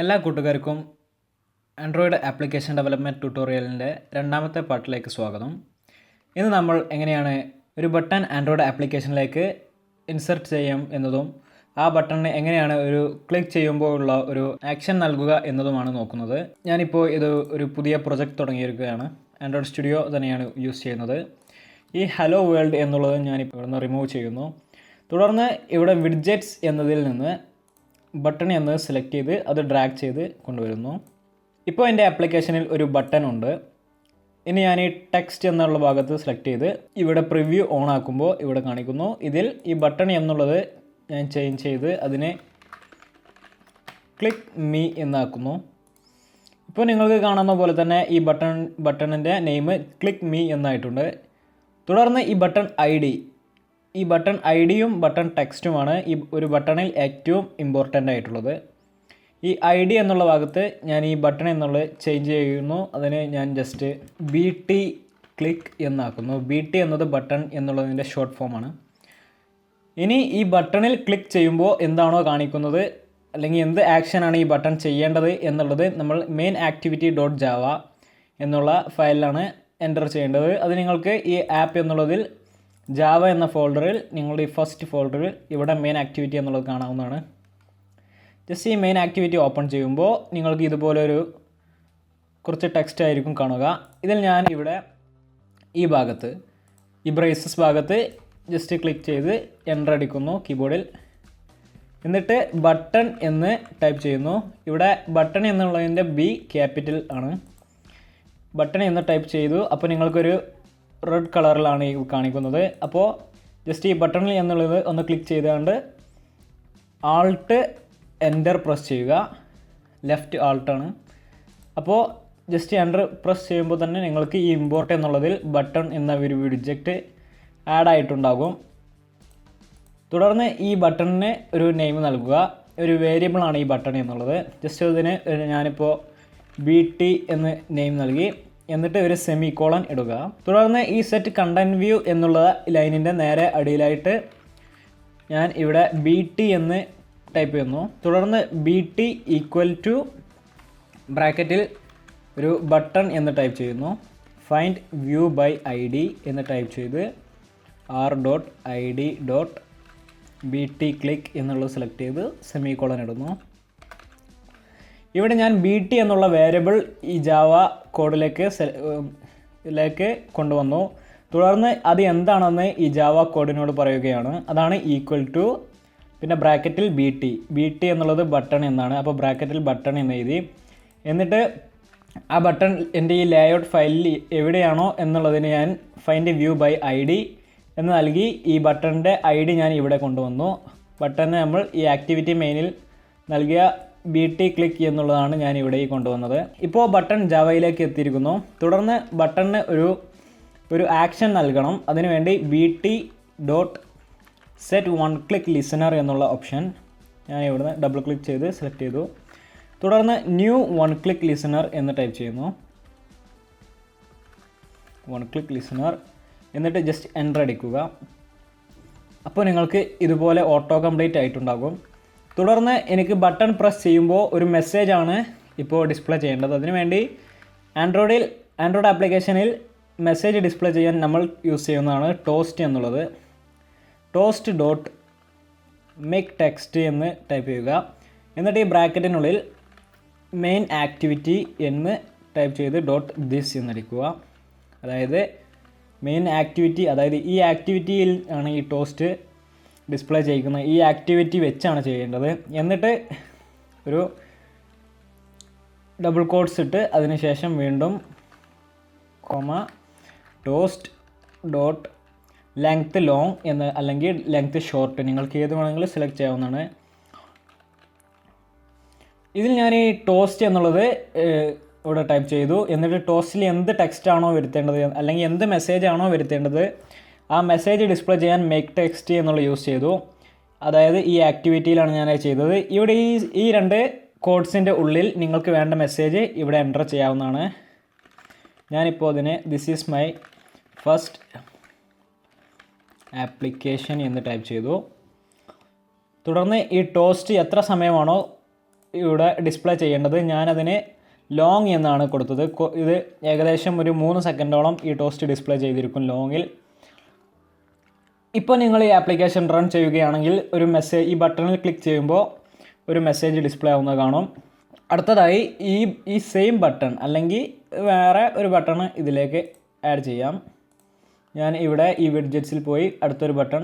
എല്ലാ കൂട്ടുകാർക്കും Android application development ട്യൂട്ടോറിയലിന്റെ രണ്ടാമത്തെ പാർട്ടിലേക്ക് സ്വാഗതം. ഇന്ന് നമ്മൾ എങ്ങനെയാണ് ഒരു ബട്ടൺ ആൻഡ്രോയിഡ് ആപ്ലിക്കേഷനിലേക്ക് ഇൻസെർട്ട് ചെയ്യാം എന്നതും ആ ബട്ടണിന് എങ്ങനെയാണ് ഒരു ക്ലിക്ക് ചെയ്യുമ്പോൾ ഉള്ള ഒരു ആക്ഷൻ നൽകുക എന്നതുമാണ് നോക്കുന്നത്. ഞാനിപ്പോൾ ഇത് ഒരു പുതിയ പ്രൊജക്റ്റ് തുടങ്ങിയിരിക്കുകയാണ്. ആൻഡ്രോയിഡ് സ്റ്റുഡിയോ തന്നെയാണ് യൂസ് ചെയ്യുന്നത്. ഈ ഹലോ വേൾഡ് എന്നുള്ളത് ഞാനിപ്പോൾ ഇവിടുന്ന് റിമൂവ് ചെയ്യുന്നു. തുടർന്ന് ഇവിടെ വിഡ്ജറ്റ്സ് എന്നതിൽ നിന്ന് ബട്ടൺ എന്നത് സെലക്ട് ചെയ്ത് അത് ഡ്രാഗ് ചെയ്ത് കൊണ്ടുവരുന്നു. ഇപ്പോൾ എന്റെ ആപ്ലിക്കേഷനിൽ ഒരു ബട്ടൺ ഉണ്ട്. ഇനി ഞാൻ ഈ ടെക്സ്റ്റ് എന്നുള്ള ഭാഗത്ത് സെലക്ട് ചെയ്ത് ഇവിടെ പ്രിവ്യൂ ഓൺ ആക്കുമ്പോൾ ഇവിടെ കാണിക്കുന്നു. ഇതിൽ ഈ ബട്ടൺ എന്നുള്ളത് ഞാൻ ചേഞ്ച് ചെയ്ത് അതിനെ ക്ലിക്ക് മീ എന്നാക്കുന്നു. ഇപ്പോൾ നിങ്ങൾക്ക് കാണുന്ന പോലെ തന്നെ ഈ ബട്ടൺ ബട്ടണിന്റെ നെയിം ക്ലിക്ക് മീ എന്നായിട്ടുണ്ട്. തുടർന്ന് ഈ ബട്ടൺ ഐ ഡി ഈ ബട്ടൺ ഐ ഡിയും ബട്ടൺ ടെക്സ്റ്റുമാണ് ഈ ഒരു ബട്ടണിൽ ഏറ്റവും ഇമ്പോർട്ടന്റ് ആയിട്ടുള്ളത്. ഈ ഐ ഡി എന്നുള്ള ഭാഗത്ത് ഞാൻ ഈ ബട്ടൺ എന്നുള്ളത് ചേഞ്ച് ചെയ്യുന്നു. അതിന് ഞാൻ ജസ്റ്റ് ബി ടി ക്ലിക്ക് എന്നാക്കുന്നു. ബി ടി എന്നത് ബട്ടൺ എന്നുള്ളതിന്റെ ഷോർട്ട് ഫോമാണ് ഇനി ഈ ബട്ടണിൽ ക്ലിക്ക് ചെയ്യുമ്പോൾ എന്താണോ കാണിക്കുന്നത്? അല്ലെങ്കിൽ എന്ത് ആക്ഷനാണ് ഈ ബട്ടൺ ചെയ്യേണ്ടത് എന്നുള്ളത് നമ്മൾ മെയിൻ ആക്ടിവിറ്റി ഡോട്ട് ജാവ എന്നുള്ള ഫയലിലാണ് എന്റർ ചെയ്യേണ്ടത്. അത് നിങ്ങൾക്ക് ഈ ആപ്പ് എന്നുള്ളതിൽ ജാവ എന്ന ഫോൾഡറിൽ നിങ്ങളുടെ ഈ ഫസ്റ്റ് ഫോൾഡറിൽ ഇവിടെ മെയിൻ ആക്ടിവിറ്റി എന്നുള്ളത് കാണാവുന്നതാണ്. ജസ്റ്റ് ഈ മെയിൻ ആക്ടിവിറ്റി ഓപ്പൺ ചെയ്യുമ്പോൾ നിങ്ങൾക്ക് ഇതുപോലൊരു കുറച്ച് ടെക്സ്റ്റ് ആയിരിക്കും കാണുക. ഇതിൽ ഞാൻ ഇവിടെ ഈ ഭാഗത്ത് ഈ ബ്രേസസ് ഭാഗത്ത് ജസ്റ്റ് ക്ലിക്ക് ചെയ്ത് എന്റർ അടിക്കുന്നു കീബോർഡിൽ എന്നിട്ട് ബട്ടൺ എന്ന് ടൈപ്പ് ചെയ്യുന്നു. ഇവിടെ ബട്ടൺ എന്നുള്ളതിന്റെ ബി ക്യാപിറ്റൽ ആണ്. ബട്ടൺ എന്ന് ടൈപ്പ് ചെയ്തു. അപ്പോൾ നിങ്ങൾക്കൊരു റെഡ് കളറിലാണ് ഈ കാണിക്കുന്നത്. അപ്പോൾ ജസ്റ്റ് ഈ ബട്ടണിൽ എന്നുള്ളത് ഒന്ന് ക്ലിക്ക് ചെയ്തുകൊണ്ട് ആൾട്ട് എന്റർ പ്രസ് ചെയ്യുക. ലെഫ്റ്റ് ആൾട്ടാണ് അപ്പോൾ ജസ്റ്റ് എന്റർ പ്രസ് ചെയ്യുമ്പോൾ തന്നെ നിങ്ങൾക്ക് ഈ ഇമ്പോർട്ട് എന്നുള്ളതിൽ ബട്ടൺ എന്ന ഒരു വിഡ്ജക്റ്റ് ആഡ് ആയിട്ടുണ്ടാകും. തുടർന്ന് ഈ ബട്ടണിന് ഒരു നെയിം നൽകുക. ഒരു വേരിയബിളാണ് ഈ ബട്ടൺ എന്നുള്ളത്. ജസ്റ്റ് ഒരു ഞാനിപ്പോൾ ബി ടി എന്ന് നെയിം നൽകി. എന്നിട്ട് ഒരു സെമി കോളൻ ഇടുക. തുടർന്ന് ഈ സെറ്റ് കണ്ടന്റ് വ്യൂ എന്നുള്ള ലൈനിന്റെ നേരെ അടിയിലായിട്ട് ഞാൻ ഇവിടെ ബി ടി എന്ന് ടൈപ്പ് ചെയ്യുന്നു. തുടർന്ന് ബി ടി ഈക്വൽ ടു ബ്രാക്കറ്റിൽ ഒരു ബട്ടൺ എന്ന് ടൈപ്പ് ചെയ്യുന്നു. Find view by I D എന്ന് ടൈപ്പ് ചെയ്ത് R dot I D dot B T click എന്നുള്ളത് സെലക്ട് ചെയ്ത് സെമി കോളൻ ഇടുന്നു. ഇവിടെ ഞാൻ ബി ടി എന്നുള്ള വേരിയബിൾ ഈ ജാവ കോഡിലേക്ക് ലേക്ക് കൊണ്ടുവന്നു. തുടർന്ന് അത് എന്താണെന്ന് ഈ ജാവ കോഡിനോട് പറയുകയാണ്. അതാണ് ഈക്വൽ ടു പിന്നെ ബ്രാക്കറ്റിൽ ബി ടി ബി ടി എന്നുള്ളത് ബട്ടൺ എന്നാണ്. അപ്പോൾ ബ്രാക്കറ്റിൽ ബട്ടൺ എന്ന് എഴുതി. എന്നിട്ട് ആ ബട്ടൺ എന്റെ ഈ ലേഔട്ട് ഫയലിൽ എവിടെയാണോ എന്നുള്ളതിന് ഞാൻ find view by I D എന്ന് നൽകി. ഈ ബട്ടണിന്റെ ഐ ഡി ഞാൻ ഇവിടെ കൊണ്ടുവന്നു. ബട്ടണിന് നമ്മൾ ഈ ആക്ടിവിറ്റി മെയിനിൽ നൽകിയ ബി ടി ക്ലിക്ക് എന്നുള്ളതാണ് ഞാൻ ഇവിടെ ഈ കൊണ്ടുവന്നത്. ഇപ്പോൾ ബട്ടൺ ജാവയിലേക്ക് എത്തിയിരിക്കുന്നു. തുടർന്ന് ബട്ടണിന് ഒരു ഒരു ആക്ഷൻ നൽകണം. അതിനുവേണ്ടി B T dot set on click listener എന്നുള്ള ഓപ്ഷൻ ഞാൻ ഇവിടുന്ന് ഡബിൾ ക്ലിക്ക് ചെയ്ത് സെലക്ട് ചെയ്തു. തുടർന്ന് ന്യൂ വൺ ക്ലിക്ക് ലിസണർ എന്ന് ടൈപ്പ് ചെയ്യുന്നു. വൺ ക്ലിക്ക് ലിസണർ എന്നിട്ട് ജസ്റ്റ് എന്റർ അടിക്കുക. അപ്പോൾ നിങ്ങൾക്ക് ഇതുപോലെ ഓട്ടോ കംപ്ലീറ്റ് ആയിട്ടുണ്ടാകും. തുടർന്ന് എനിക്ക് ബട്ടൺ പ്രസ് ചെയ്യുമ്പോൾ ഒരു മെസ്സേജാണ് ഇപ്പോൾ ഡിസ്പ്ലേ ചെയ്യേണ്ടത്. അതിനുവേണ്ടി ആൻഡ്രോയിഡിൽ ആൻഡ്രോയിഡ് ആപ്ലിക്കേഷനിൽ മെസ്സേജ് ഡിസ്പ്ലേ ചെയ്യാൻ നമ്മൾ യൂസ് ചെയ്യുന്നതാണ് ടോസ്റ്റ് എന്നുള്ളത്. ടോസ്റ്റ് ഡോട്ട് മേക്ക് ടെക്സ്റ്റ് എന്ന് ടൈപ്പ് ചെയ്യുക. എന്നിട്ട് ഈ ബ്രാക്കറ്റിനുള്ളിൽ മെയിൻ ആക്ടിവിറ്റി എന്ന് ടൈപ്പ് ചെയ്ത് ഡോട്ട് ദിസ് എന്നടിക്കുക. അതായത് മെയിൻ ആക്ടിവിറ്റി അതായത് ഈ ആക്ടിവിറ്റിയിൽ ആണ് ഈ ടോസ്റ്റ് ഡിസ്പ്ലേ ചെയ്യിക്കുന്നത് ഈ ആക്ടിവിറ്റി വെച്ചാണ് ചെയ്യേണ്ടത്. എന്നിട്ട് ഒരു ഡബിൾ കോഡ്സ് ഇട്ട് അതിനുശേഷം വീണ്ടും comma toast dot length long എന്ന് അല്ലെങ്കിൽ ലെങ്ത്ത് ഷോർട്ട് നിങ്ങൾക്ക് ഏത് വേണമെങ്കിലും സെലക്ട് ചെയ്യാവുന്നതാണ്. ഇതിൽ ഞാൻ ഈ ടോസ്റ്റ് എന്നുള്ളത് ഇവിടെ ടൈപ്പ് ചെയ്തു. എന്നിട്ട് ടോസ്റ്റിൽ എന്ത് ടെക്സ്റ്റ് ആണോ വരുത്തേണ്ടത് അല്ലെങ്കിൽ എന്ത് മെസ്സേജ് ആണോ വരുത്തേണ്ടത് ആ മെസ്സേജ് ഡിസ്പ്ലേ ചെയ്യാൻ മേക്ക് ടെക്സ്റ്റ് എന്നുള്ള യൂസ് ചെയ്തു. അതായത് ഈ ആക്ടിവിറ്റിയിലാണ് ഞാൻ ചെയ്തത്. ഇവിടെ ഈ ഈ രണ്ട് കോഡ്സിന്റെ ഉള്ളിൽ നിങ്ങൾക്ക് വേണ്ട മെസ്സേജ് ഇവിടെ എന്റർ ചെയ്യാവുന്നതാണ്. ഞാനിപ്പോൾ അതിന് this is my first application എന്ന് ടൈപ്പ് ചെയ്തു. തുടർന്ന് ഈ ടോസ്റ്റ് എത്ര സമയമാണോ ഇവിടെ ഡിസ്പ്ലേ ചെയ്യേണ്ടത്? ഞാനതിന് ലോങ് എന്നാണ് കൊടുത്തത്. ഇത് ഏകദേശം ഒരു മൂന്ന് സെക്കൻഡോളം ഈ ടോസ്റ്റ് ഡിസ്പ്ലേ ചെയ്തിരിക്കും ലോങ്ങിൽ ഇപ്പോൾ നിങ്ങൾ ഈ ആപ്ലിക്കേഷൻ റൺ ചെയ്യുകയാണെങ്കിൽ ഒരു മെസ്സേജ് ഈ ബട്ടണിൽ ക്ലിക്ക് ചെയ്യുമ്പോൾ ഒരു മെസ്സേജ് ഡിസ്പ്ലേ ആവുന്നത് കാണും. അടുത്തതായി ഈ ഈ സെയിം ബട്ടൺ അല്ലെങ്കിൽ വേറെ ഒരു ബട്ടൺ ഇതിലേക്ക് ആഡ് ചെയ്യാം. ഞാൻ ഇവിടെ ഈ വിഡ്ജറ്റ്സിൽ പോയി അടുത്തൊരു ബട്ടൺ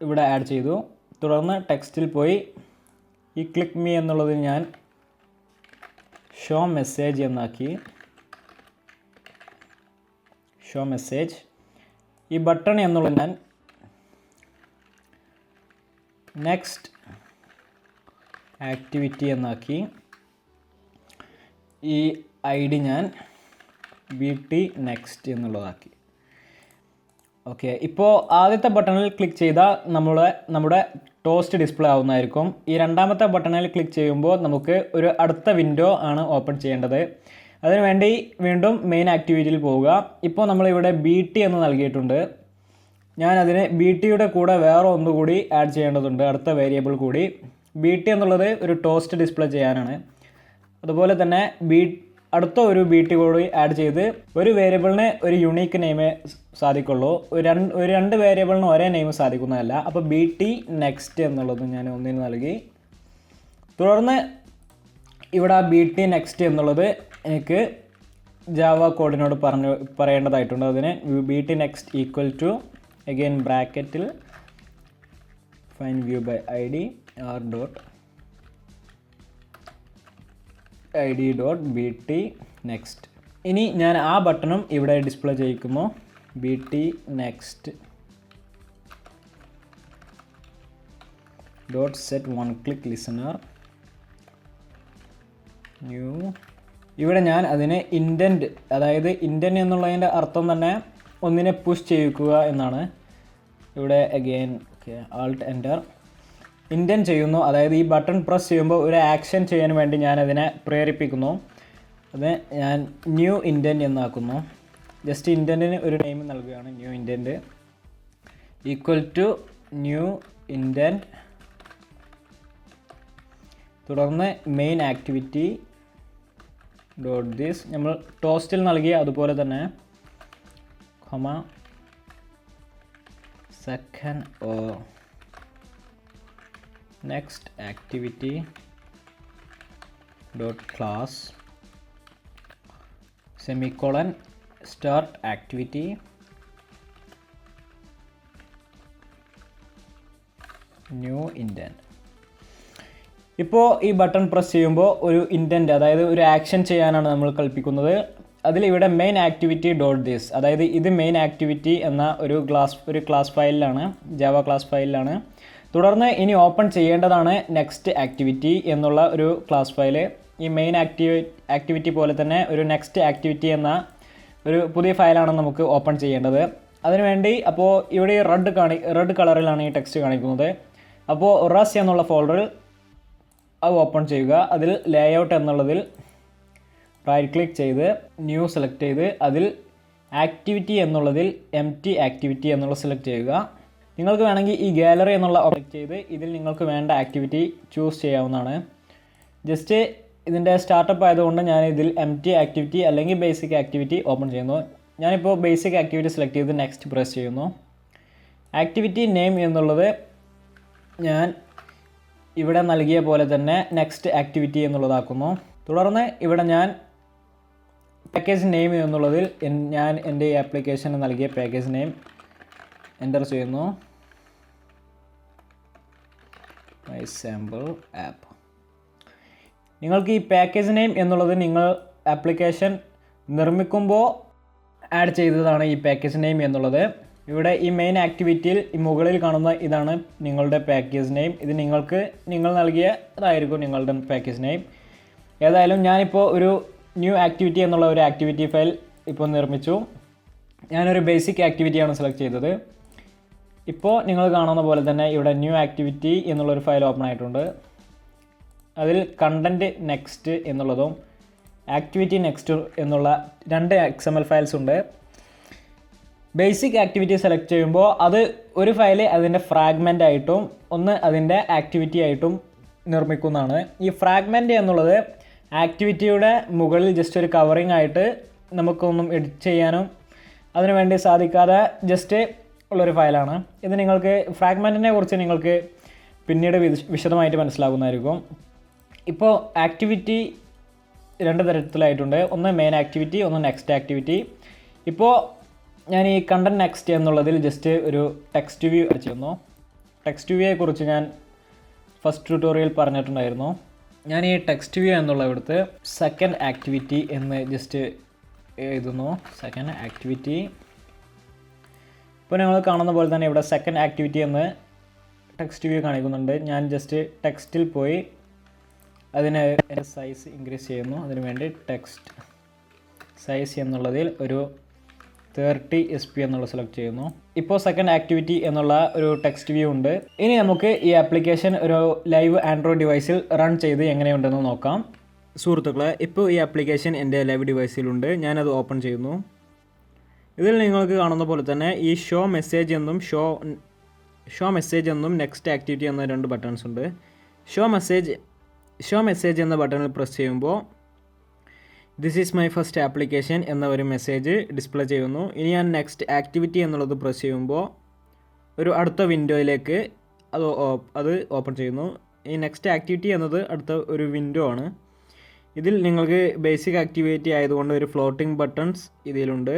ഇവിടെ ആഡ് ചെയ്തു. തുടർന്ന് ടെക്സ്റ്റിൽ പോയി ഈ ക്ലിക്ക് മീ എന്നുള്ളത് ഞാൻ ഷോ മെസ്സേജ് എന്നാക്കി. ഷോ മെസ്സേജ് ഈ ബട്ടൺ എന്നുള്ളത് ഞാൻ നെക്സ്റ്റ് ആക്ടിവിറ്റി എന്നാക്കി. ഈ ഐ ഡി ഞാൻ ബി ടി നെക്സ്റ്റ് എന്നുള്ളതാക്കി. ഓക്കെ ഇപ്പോൾ ആദ്യത്തെ ബട്ടണിൽ ക്ലിക്ക് ചെയ്താൽ നമ്മളെ നമ്മുടെ ടോസ്റ്റ് ഡിസ്പ്ലേ ആവുന്നതായിരിക്കും. ഈ രണ്ടാമത്തെ ബട്ടണിൽ ക്ലിക്ക് ചെയ്യുമ്പോൾ നമുക്ക് ഒരു അടുത്ത വിൻഡോ ആണ് ഓപ്പൺ ചെയ്യേണ്ടത്. അതിനുവേണ്ടി വീണ്ടും മെയിൻ ആക്ടിവിറ്റിയിൽ പോവുക. ഇപ്പോൾ നമ്മളിവിടെ ബി ടി എന്ന് നൽകിയിട്ടുണ്ട്. ഞാനതിന് ബി ടിയുടെ കൂടെ വേറെ ഒന്നുകൂടി ആഡ് ചെയ്യേണ്ടതുണ്ട്. അടുത്ത വേരിയബിൾ കൂടി. ബി ടി എന്നുള്ളത് ഒരു ടോസ്റ്റ് ഡിസ്പ്ലേ ചെയ്യാനാണ്. അതുപോലെ തന്നെ ബി അടുത്ത ഒരു ബി ടി കൂടി ആഡ് ചെയ്ത് ഒരു വേരിയബിളിന് ഒരു യുണീക്ക് നെയിമേ സാധിക്കുള്ളൂ. ഒരു രണ്ട് ഒരു രണ്ട് വേരിയബിളിന് ഒരേ നെയിം സാധിക്കുന്നതല്ല. അപ്പോൾ ബി ടി നെക്സ്റ്റ് എന്നുള്ളത് ഞാൻ ഒന്നിന് നൽകി. തുടർന്ന് ഇവിടെ ബി ടി നെക്സ്റ്റ് എന്നുള്ളത് എനിക്ക് ജാവ കോഡിനോട് പറഞ്ഞു പറയേണ്ടതായിട്ടുണ്ട്. അതിന് B T next equal to again ബ്രാക്കറ്റിൽ find view by I D R dot I D dot B T next ഇനി ഞാൻ ആ ബട്ടണും ഇവിടെ display ചെയ്യിക്കുമോ? B T next dot set on click listener new ഇവിടെ ഞാൻ അതിനെ ഇന്റന്റ് അതായത് ഇന്റന്റ് എന്നുള്ളതിന്റെ അർത്ഥം തന്നെ ഒന്നിനെ പുഷ് ചെയ്യിക്കുക എന്നാണ്. ഇവിടെ again okay alt enter intent ചെയ്യുന്നു. അതായത് ഈ ബട്ടൺ പ്രസ് ചെയ്യുമ്പോൾ ഒരു ആക്ഷൻ ചെയ്യാൻ വേണ്ടി ഞാൻ അതിനെ പ്രേരിപ്പിക്കുന്നു. അത് ഞാൻ ന്യൂ ഇന്റന്റ് എന്നാക്കുന്നു. ജസ്റ്റ് ഇന്റന്റിന് ഒരു നെയിം നൽകുകയാണ് new intent equal to new intent തുടർന്ന് മെയിൻ ആക്ടിവിറ്റി ഡോട്ട് ദിസ് നമ്മൾ ടോസ്റ്റിൽ നൽകിയ അതുപോലെ തന്നെ comma second oh next activity dot class semicolon start activity new intent ഇപ്പോൾ ഈ ബട്ടൺ പ്രസ് ചെയ്യുമ്പോൾ ഒരു ഇന്റന്റ് അതായത് ഒരു ആക്ഷൻ ചെയ്യാനാണ് നമ്മൾ കൽപ്പിക്കുന്നത്. അതിലിവിടെ മെയിൻ ആക്ടിവിറ്റി ഡോട്ട് ദിസ് അതായത് ഇത് മെയിൻ ആക്ടിവിറ്റി എന്ന ഒരു ക്ലാസ് ഒരു ക്ലാസ് ഫയലിലാണ് ജാവ ക്ലാസ് ഫയലിലാണ് തുടർന്ന് ഇനി ഓപ്പൺ ചെയ്യേണ്ടതാണ് നെക്സ്റ്റ് ആക്ടിവിറ്റി എന്നുള്ള ഒരു ക്ലാസ് ഫയൽ ഈ മെയിൻ ആക്ടിവി ആക്ടിവിറ്റി പോലെ തന്നെ ഒരു നെക്സ്റ്റ് ആക്ടിവിറ്റി എന്ന ഒരു പുതിയ ഫയലാണ് നമുക്ക് ഓപ്പൺ ചെയ്യേണ്ടത്. അതിനുവേണ്ടി അപ്പോൾ ഇവിടെ റെഡ് കാണി റെഡ് കളറിലാണ് ഈ ടെക്സ്റ്റ് കാണിക്കുന്നത്. അപ്പോൾ റസ് എന്നുള്ള ഫോൾഡറിൽ അത് ഓപ്പൺ ചെയ്യുക. അതിൽ ലേഔട്ട് എന്നുള്ളതിൽ റൈറ്റ് ക്ലിക്ക് ചെയ്ത് ന്യൂ സെലക്ട് ചെയ്ത് അതിൽ ആക്ടിവിറ്റി എന്നുള്ളതിൽ എം ടി ആക്ടിവിറ്റി എന്നുള്ളത് സെലക്ട് ചെയ്യുക. നിങ്ങൾക്ക് വേണമെങ്കിൽ ഈ ഗാലറി എന്നുള്ള ഓപ്പൺ ചെയ്ത് ഇതിൽ നിങ്ങൾക്ക് വേണ്ട ആക്ടിവിറ്റി ചൂസ് ചെയ്യാവുന്നതാണ്. ജസ്റ്റ് ഇതിന്റെ സ്റ്റാർട്ടപ്പ് ആയതുകൊണ്ട് ഞാൻ ഇതിൽ എം ടി ആക്ടിവിറ്റി അല്ലെങ്കിൽ ബേസിക് ആക്ടിവിറ്റി ഓപ്പൺ ചെയ്യുന്നു. ഞാനിപ്പോൾ ബേസിക് ആക്ടിവിറ്റി സെലക്ട് ചെയ്ത് നെക്സ്റ്റ് പ്രസ് ചെയ്യുന്നു. ആക്ടിവിറ്റി നെയിം എന്നുള്ളത് ഞാൻ ഇവിടെ നൽകിയ പോലെ തന്നെ നെക്സ്റ്റ് ആക്ടിവിറ്റി എന്നുള്ളതാക്കുന്നു. തുടർന്ന് ഇവിടെ ഞാൻ പാക്കേജ് നെയിം എന്നുള്ളതിൽ ഞാൻ എന്റെ ഈ ആപ്ലിക്കേഷന് നൽകിയ പാക്കേജ് നെയിം എന്റർ ചെയ്യുന്നു. മൈ സാമ്പിൾ ആപ്പ് നിങ്ങൾക്ക് ഈ പാക്കേജ് നെയിം എന്നുള്ളത് നിങ്ങൾ ആപ്ലിക്കേഷൻ നിർമ്മിക്കുമ്പോൾ ആഡ് ചെയ്തതാണ് ഈ പാക്കേജ് നെയിം എന്നുള്ളത്. ഇവിടെ ഈ മെയിൻ ആക്ടിവിറ്റിയിൽ ഈ മുകളിൽ കാണുന്ന ഇതാണ് നിങ്ങളുടെ പാക്കേജ് നെയിം ഇത് നിങ്ങൾക്ക് നിങ്ങൾ നൽകിയതായിരിക്കും നിങ്ങളുടെ പാക്കേജ് നെയിം ഏതായാലും ഞാനിപ്പോൾ ഒരു ന്യൂ ആക്ടിവിറ്റി എന്നുള്ള ഒരു ആക്ടിവിറ്റി ഫയൽ ഇപ്പോൾ നിർമ്മിച്ചു. ഞാനൊരു ബേസിക് ആക്ടിവിറ്റിയാണ് സെലക്ട് ചെയ്തത്. ഇപ്പോൾ നിങ്ങൾ കാണുന്ന പോലെ തന്നെ ഇവിടെ ന്യൂ ആക്ടിവിറ്റി എന്നുള്ളൊരു ഫയൽ ഓപ്പൺ ആയിട്ടുണ്ട്. അതിൽ കണ്ടന്റ് നെക്സ്റ്റ് എന്നുള്ളതും ആക്ടിവിറ്റി നെക്സ്റ്റ് എന്നുള്ള രണ്ട് എക്സ് എം എൽ ഫയൽസ് ഉണ്ട്. ബേസിക് ആക്ടിവിറ്റി സെലക്ട് ചെയ്യുമ്പോൾ അത് ഒരു ഫയൽ അതിന്റെ ഫ്രാഗ്മെന്റ് ആയിട്ടും ഒന്ന് അതിന്റെ ആക്ടിവിറ്റി ആയിട്ടും നിർമ്മിക്കുന്നതാണ്. ഈ ഫ്രാഗ്മെന്റ് എന്നുള്ളത് ആക്ടിവിറ്റിയുടെ മുകളിൽ ജസ്റ്റ് ഒരു കവറിങ് ആയിട്ട് നമുക്കൊന്നും എഡിറ്റ് ചെയ്യാനും അതിനു വേണ്ടി സാധിക്കാതെ ജസ്റ്റ് ഉള്ളൊരു ഫയലാണ് ഇത് നിങ്ങൾക്ക് ഫ്രാഗ്മെന്റിനെ കുറിച്ച് നിങ്ങൾക്ക് പിന്നീട് വിശദമായിട്ട് മനസ്സിലാകുന്നതായിരിക്കും. ഇപ്പോൾ ആക്ടിവിറ്റി രണ്ട് തരത്തിലായിട്ടുണ്ട്. ഒന്ന് മെയിൻ ആക്ടിവിറ്റി ഒന്ന് നെക്സ്റ്റ് ആക്ടിവിറ്റി ഇപ്പോൾ ഞാൻ ഈ കണ്ടന്റ് നെക്സ്റ്റ് എന്നുള്ളതിൽ ജസ്റ്റ് ഒരു ടെക്സ്റ്റ് വ്യൂ അടിച്ചിരുന്നു. ടെക്സ്റ്റ് വ്യൂയെ കുറിച്ച് ഞാൻ ഫസ്റ്റ് ട്യൂട്ടോറിയൽ പറഞ്ഞിട്ടുണ്ടായിരുന്നു. ഞാൻ ഈ ടെക്സ്റ്റ് വ്യൂ എന്നുള്ള ഇവിടുത്തെ സെക്കൻഡ് ആക്ടിവിറ്റി എന്ന് ജസ്റ്റ് എഴുതുന്നു. സെക്കൻഡ് ആക്ടിവിറ്റി ഇപ്പോൾ നിങ്ങൾ കാണുന്ന പോലെ തന്നെ ഇവിടെ സെക്കൻഡ് ആക്ടിവിറ്റി എന്ന് ടെക്സ്റ്റ് വ്യൂ കാണിക്കുന്നുണ്ട്. ഞാൻ ജസ്റ്റ് ടെക്സ്റ്റിൽ പോയി അതിന് സൈസ് ഇൻക്രീസ് ചെയ്യുന്നു. അതിന് വേണ്ടി ടെക്സ്റ്റ് സൈസ് എന്നുള്ളതിൽ ഒരു തേർട്ടി എസ് പി എന്നുള്ള സെലക്ട് ചെയ്യുന്നു. ഇപ്പോൾ സെക്കൻഡ് ആക്ടിവിറ്റി എന്നുള്ള ഒരു ടെക്സ്റ്റ് വ്യൂ ഉണ്ട്. ഇനി നമുക്ക് ഈ ആപ്ലിക്കേഷൻ ഒരു ലൈവ് ആൻഡ്രോയിഡ് ഡിവൈസിൽ റൺ ചെയ്ത് എങ്ങനെയുണ്ടെന്ന് നോക്കാം. സുഹൃത്തുക്കളെ ഇപ്പോൾ ഈ ആപ്ലിക്കേഷൻ എന്റെ ലൈവ് ഡിവൈസിലുണ്ട് ഞാനത് ഓപ്പൺ ചെയ്യുന്നു. ഇതിൽ നിങ്ങൾക്ക് കാണുന്ന പോലെ തന്നെ ഈ ഷോ മെസ്സേജ് എന്നും ഷോ ഷോ മെസ്സേജ് എന്നും നെക്സ്റ്റ് ആക്ടിവിറ്റി എന്ന രണ്ട് ബട്ടൺസ് ഉണ്ട്. ഷോ മെസ്സേജ് ഷോ മെസ്സേജ് എന്ന ബട്ടണിൽ പ്രസ് ചെയ്യുമ്പോൾ this is my first application എന്ന ഒരു മെസ്സേജ് ഡിസ്പ്ലേ ചെയ്യുന്നു. ഇനി ഞാൻ നെക്സ്റ്റ് ആക്ടിവിറ്റി എന്നുള്ളത് പ്രസ് ചെയ്യുമ്പോൾ ഒരു അടുത്ത വിൻഡോയിലേക്ക് അത് അത് ഓപ്പൺ ചെയ്യുന്നു. ഈ നെക്സ്റ്റ് ആക്ടിവിറ്റി എന്നത് അടുത്ത ഒരു വിൻഡോ ആണ്. ഇതിൽ നിങ്ങൾക്ക് ബേസിക് ആക്ടിവിറ്റി ആയതുകൊണ്ട് ഒരു ഫ്ലോട്ടിംഗ് ബട്ടൺസ് ഇതിലുണ്ട്.